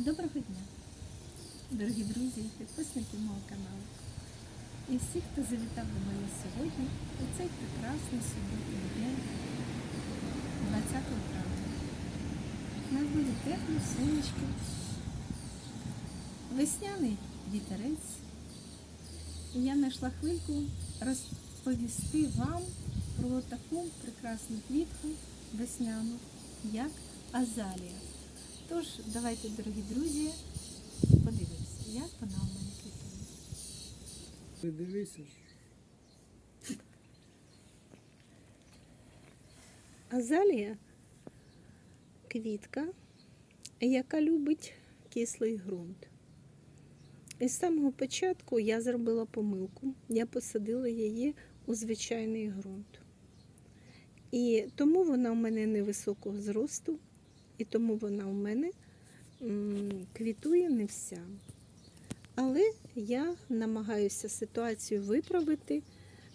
Доброго дня, дорогі друзі, підписники мого каналу. І всі, хто завітав до мене сьогодні у цей прекрасний суботній день, 20 травня. Нас буде тепло, сонечко, весняний вітерець. І я знайшла хвильку розповісти вам про таку прекрасну квітку весняну, як азалія. Тож, давайте, дорогі друзі, подивимося, як вона у мене квітує. Ти дивися. Азалія квітка, яка любить кислий ґрунт. І з самого початку я зробила помилку. Я посадила її у звичайний ґрунт. І тому вона у мене невисокого зросту, і тому вона у мене квітує не вся. Але я намагаюся ситуацію виправити.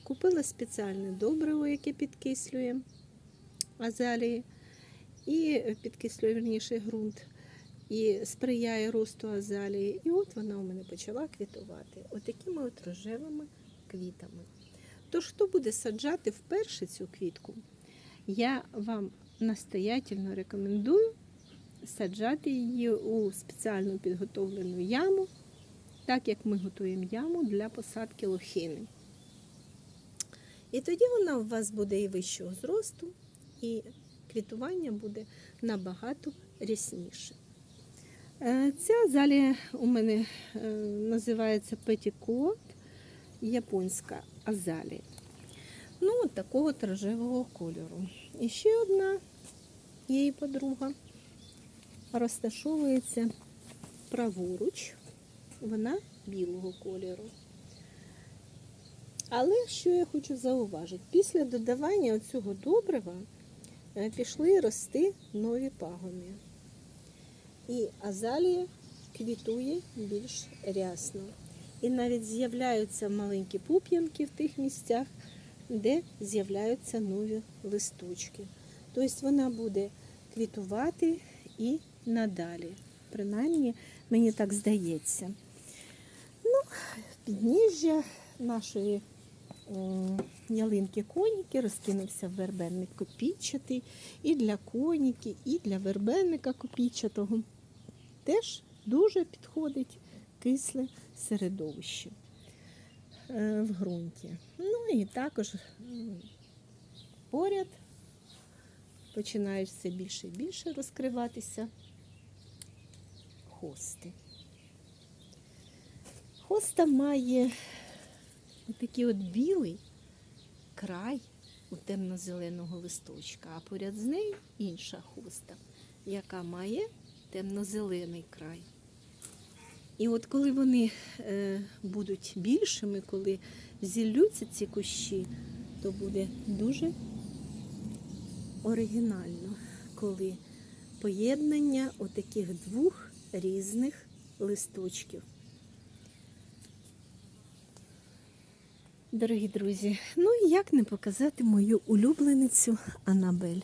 Купила спеціальне добриво, яке підкислює азалії, і підкислює верніше ґрунт, і сприяє росту азалії. І от вона у мене почала квітувати отакими от рожевими квітами. Тож, хто буде саджати вперше цю квітку, я вам настоятельно рекомендую саджати її у спеціально підготовлену яму, так як ми готуємо яму для посадки лохини. І тоді вона у вас буде і вищого зросту, і квітування буде набагато рясніше. Е, Ця азалія у мене е, називається петікот, японська азалія. Ну, от такого от кольору. І ще одна її подруга розташовується праворуч, вона білого кольору. Але що я хочу зауважити? Після додавання цього добрива е, пішли рости нові пагони. І азалія квітує більш рясно. І навіть з'являються маленькі пуп'янки в тих місцях, де з'являються нові листочки. Тобто вона буде квітувати і надалі. Принаймні, мені так здається. Ну, підніжжя нашої ялинки коніки розкинувся вербенник копійчатий і для коніки, і для вербенника копійчатого. Теж дуже підходить кисле середовище в ґрунті. Ну і також поряд починають все більше і більше розкриватися хости. Хоста має такий от білий край у темно-зеленого листочка, а поряд з нею інша хоста, яка має темно-зелений край. І от коли вони е, будуть більшими, коли зіллються ці кущі, то буде дуже оригінально, коли поєднання отаких двох різних листочків. Дорогі друзі, ну і як не показати мою улюбленицю Анабель.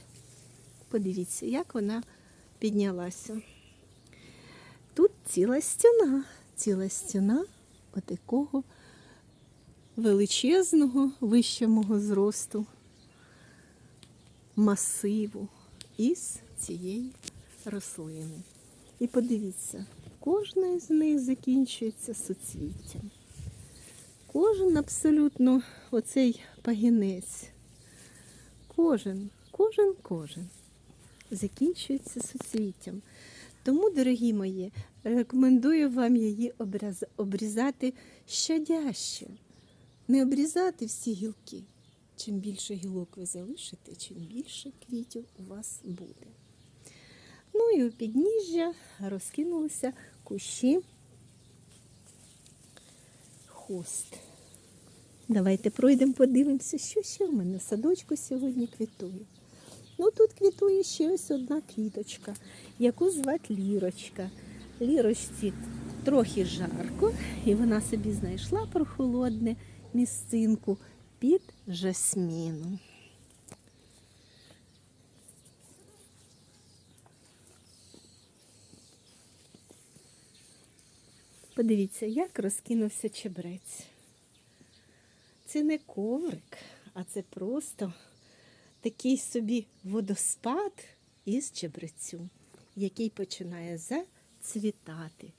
Подивіться, як вона піднялася. Ціла стіна, ціла стіна отакого величезного вищого зросту масиву із цієї рослини. І подивіться, кожна з них закінчується суцвіттям. Кожен абсолютно оцей пагінець, кожен, кожен, кожен закінчується суцвіттям. Тому, дорогі мої, рекомендую вам її обрізати щадяще. Не обрізати всі гілки. Чим більше гілок ви залишите, чим більше квітів у вас буде. Ну і у підніжжя розкинулися кущі хост. Давайте пройдемо, подивимося, що ще в мене садочку сьогодні квітує. Ну тут квітує ще ось одна квіточка, яку звати Лірочка. Лірочці трохи жарко, і вона собі знайшла прохолодне місцинку під жасміном. Подивіться, як розкинувся чебрець. Це не коврик, а це просто такий собі водоспад із чебрецю, який починає зацвітати.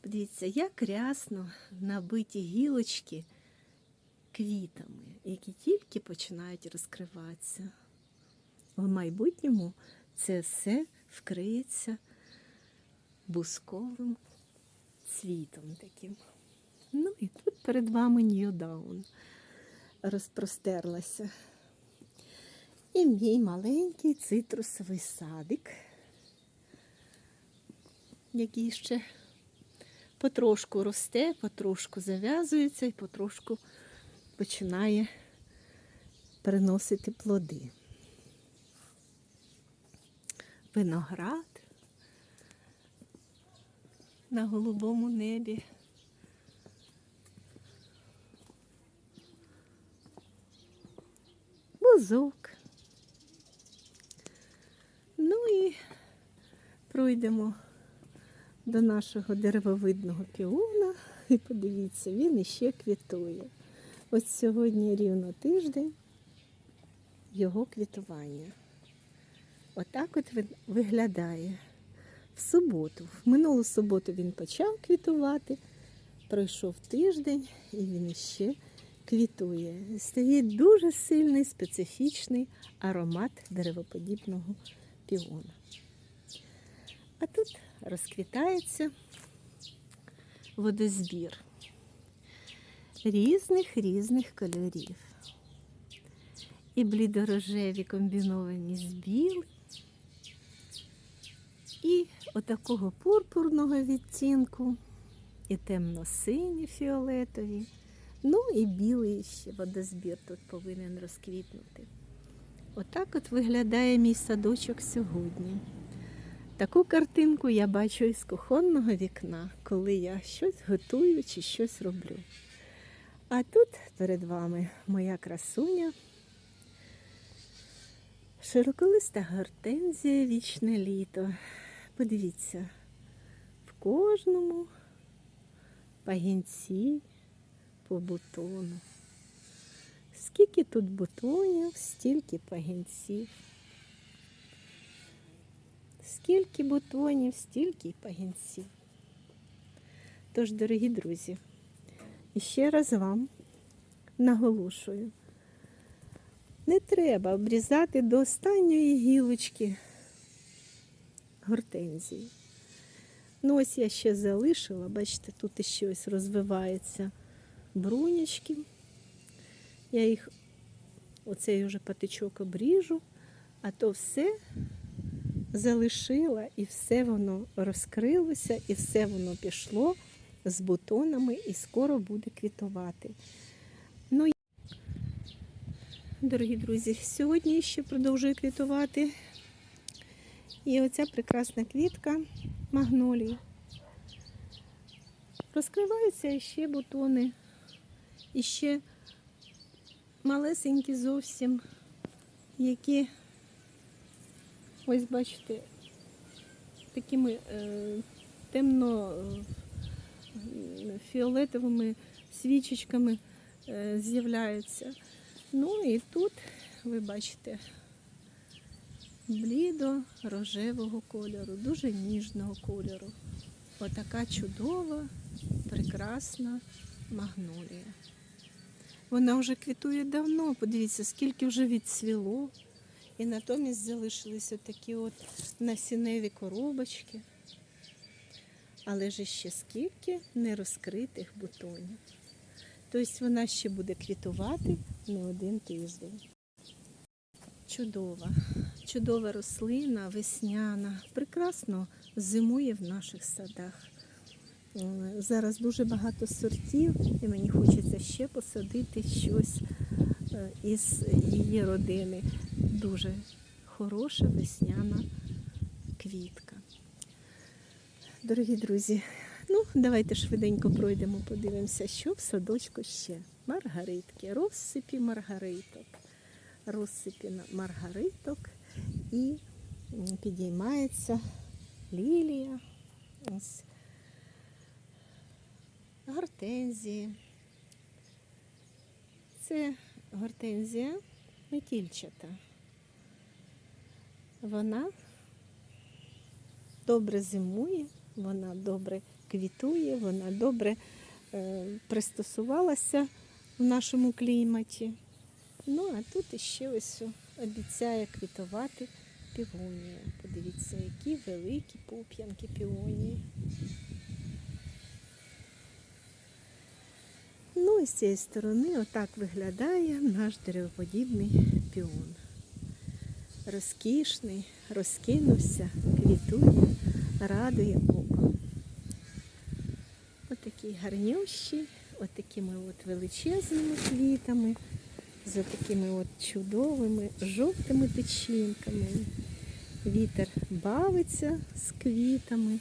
Подивіться, як рясно набиті гілочки квітами, які тільки починають розкриватися. В майбутньому це все вкриється бусковим цвітом таким. Ну і тут перед вами Ньюдаун розпростерлася. І мій маленький цитрусовий садик, який ще потрошку росте, потрошку зав'язується і потрошку починає приносити плоди. Виноград на голубому небі. Бузок. Ну і пройдемо до нашого деревовидного піона і подивіться, він іще квітує. Ось сьогодні рівно тиждень його квітування. Отак от він виглядає в суботу. В минулу суботу він почав квітувати, пройшов тиждень і він іще квітує. Стоїть дуже сильний специфічний аромат деревоподібного піона. А тут розквітається водозбір різних різних кольорів. І блідорожеві комбіновані з білим, і отакого пурпурного відтінку, і темно-сині фіолетові. Ну і білий ще водозбір тут повинен розквітнути. Отак от виглядає мій садочок сьогодні. Таку картинку я бачу із кухонного вікна, коли я щось готую чи щось роблю. А тут перед вами моя красуня, широколиста гортензія вічне літо. Подивіться, в кожному пагінці по бутону. Скільки тут бутонів, стільки пагінців. Скільки бутонів, стільки й пагінців. Тож, дорогі друзі, ще раз вам наголошую, не треба обрізати до останньої гілочки гортензії. Ну, ось я ще залишила, бачите, тут ще ось розвиваються брунячки. Я їх, оцей вже патичок обріжу, а то все залишила і все воно розкрилося, і все воно пішло з бутонами і скоро буде квітувати. Ну, дорогі друзі, сьогодні ще продовжую квітувати. І оця прекрасна квітка магнолії. Розкриваються ще бутони, і ще малесенькі зовсім, які, ось бачите, такими е, темно е, свічечками е, з'являються. Ну і тут ви бачите блідо рожевого кольору, дуже ніжного кольору. Отака чудова, прекрасна магнолія. Вона вже квітує давно, подивіться, скільки вже відцвіло. І натомість залишилися такі от насінневі коробочки. Але ж ще скільки нерозкритих бутонів. Тобто вона ще буде квітувати не один тиждень. Чудова, чудова рослина, весняна, прекрасно зимує в наших садах. Е, Зараз дуже багато сортів, і мені хочеться ще посадити щось е, із її родини. Дуже хороша весняна квітка. Дорогі друзі, ну давайте швиденько пройдемо, подивимося, що в садочку ще. Маргаритки, розсипі маргариток. Розсипі маргариток і підіймається лілія. Ось гортензії. Це гортензія метільчата. Вона добре зимує, вона добре квітує, вона добре е, пристосувалася в нашому кліматі. Ну, а тут іще ось обіцяє квітувати півонія. Подивіться, які великі пуп'янки півонії. Ну і з цієї сторони отак виглядає наш деревоподібний піон. Розкішний, розкинувся, квітує, радує око. Отакий гарнющий, отакими от величезними квітами, з такими от чудовими жовтими тичинками. Вітер бавиться з квітами,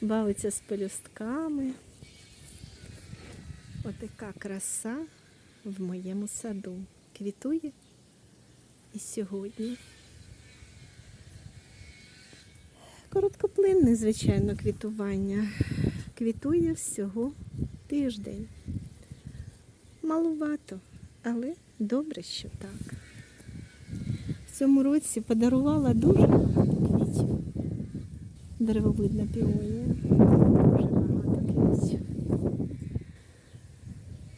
бавиться з пелюстками. Отака краса в моєму саду. Квітує і сьогодні. Короткоплинне, звичайно, квітування. Квітує всього тиждень. Малувато, але добре, що так. В цьому році подарувала дуже багато квітів. Деревовидна піонія. Дуже багато квітів.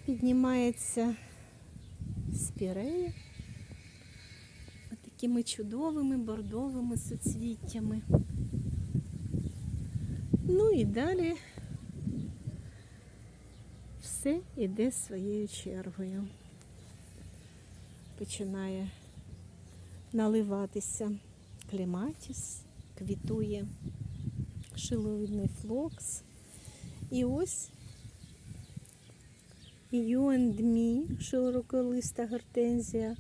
Піднімається спірея такими чудовими бордовими суцвіттями. Ну і далі все йде своєю чергою. Починає наливатися клематіс, квітує шиловидний флокс. І ось Me, широколиста гортензія,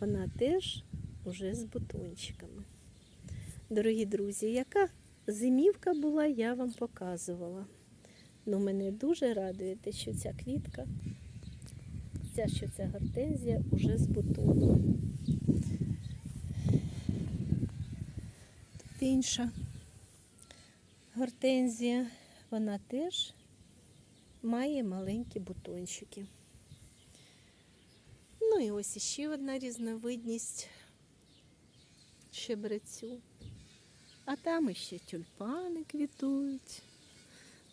вона теж уже з бутончиками. Дорогі друзі, яка зимівка була, я вам показувала. Ну, мене дуже радує те, що ця квітка, ця, що ця гортензія уже з бутоном. Тут інша гортензія, вона теж має маленькі бутончики. Ну і ось іще одна різновидність щебрецю. А там іще тюльпани квітують.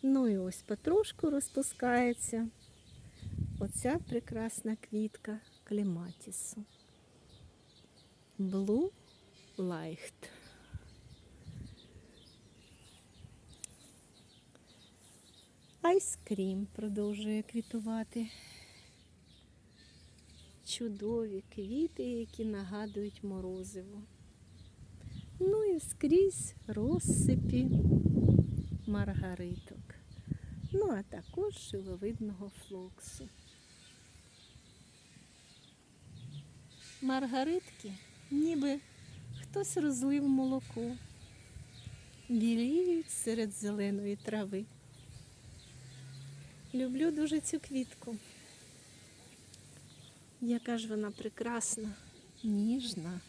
Ну і ось потрошку розпускається оця прекрасна квітка клематісу. Blue Light. Айскрім продовжує квітувати. Чудові квіти, які нагадують морозиво. Ну і скрізь розсипі маргариток. Ну, а також шиловидного флоксу. Маргаритки, ніби хтось розлив молоко, біліють серед зеленої трави. Люблю дуже цю квітку. Яка ж вона прекрасна, ніжна,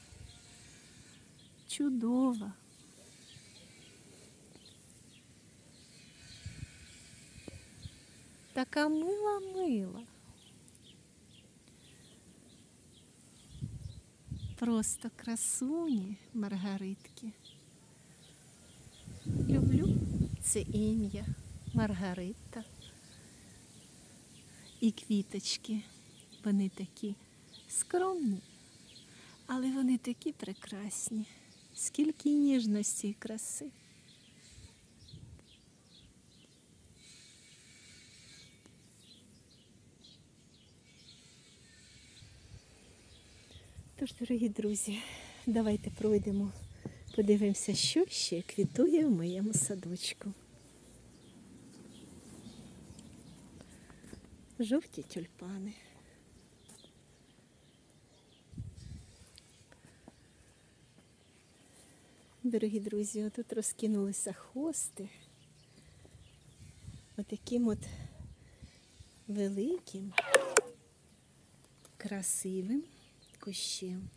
чудова. Така мила-мила. Просто красуні Маргаритки. Люблю це ім'я Маргарита. І квіточки. Вони такі скромні, але вони такі прекрасні. Скільки ніжності і краси. Тож, дорогі друзі, давайте пройдемо, подивимося, що ще квітує в моєму садочку. Жовті тюльпани. Дорогі друзі, отут розкинулися хости. Отаким от великим, красивим кущем.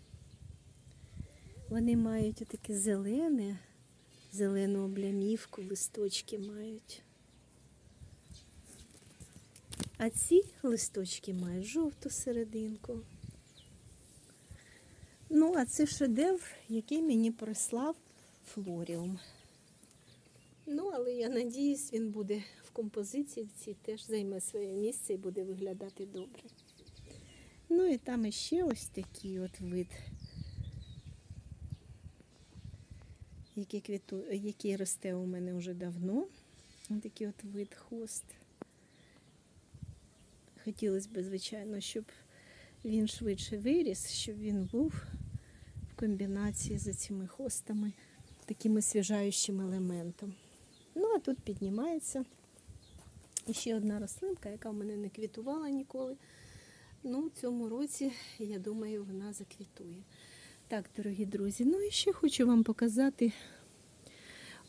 Вони мають отаке зелене, зелену облямівку, листочки мають. А ці листочки мають жовту серединку. Ну, а це шедевр, який мені прислав Флоріум. Ну, але я надіюсь, він буде в композиції в теж займе своє місце і буде виглядати добре. Ну і там іще ось такий от вид, який, квіту, який росте у мене вже давно. Ось такий от вид хост. Хотілося б, звичайно, щоб він швидше виріс, щоб він був в комбінації з цими хостами, таким освіжаючим елементом. Ну, а тут піднімається ще одна рослинка, яка в мене не квітувала ніколи. Ну, в цьому році, я думаю, вона заквітує. Так, дорогі друзі, ну і ще хочу вам показати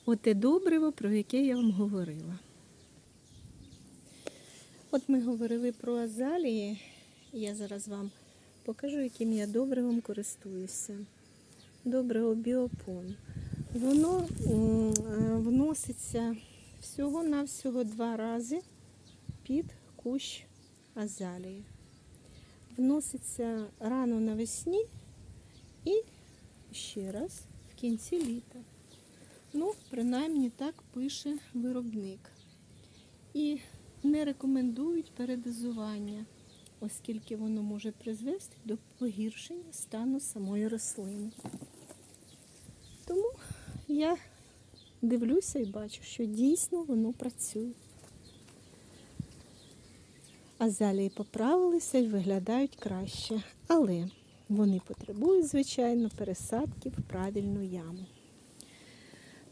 оте добриво, про яке я вам говорила. От ми говорили про азалії. Я зараз вам покажу, яким я добривом користуюся. Добриво біопон. Воно е, вноситься всього-навсього два рази під кущ азалії. Вноситься рано навесні і ще раз в кінці літа. Ну, принаймні так пише виробник. І не рекомендують передозування, оскільки воно може призвести до погіршення стану самої рослини. Тому я дивлюся і бачу, що дійсно воно працює. Азалії поправилися і виглядають краще, але вони потребують, звичайно, пересадки в правильну яму.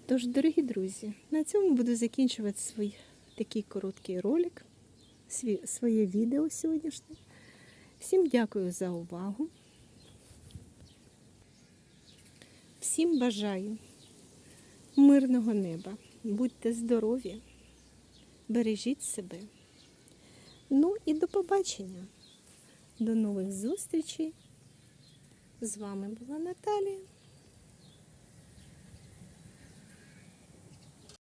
Тож, дорогі друзі, на цьому буду закінчувати свій такий короткий ролик, своє відео сьогоднішнє. Всім дякую за увагу. Всім бажаю мирного неба. Будьте здорові, бережіть себе. Ну і до побачення. До нових зустрічей. З вами була Наталія.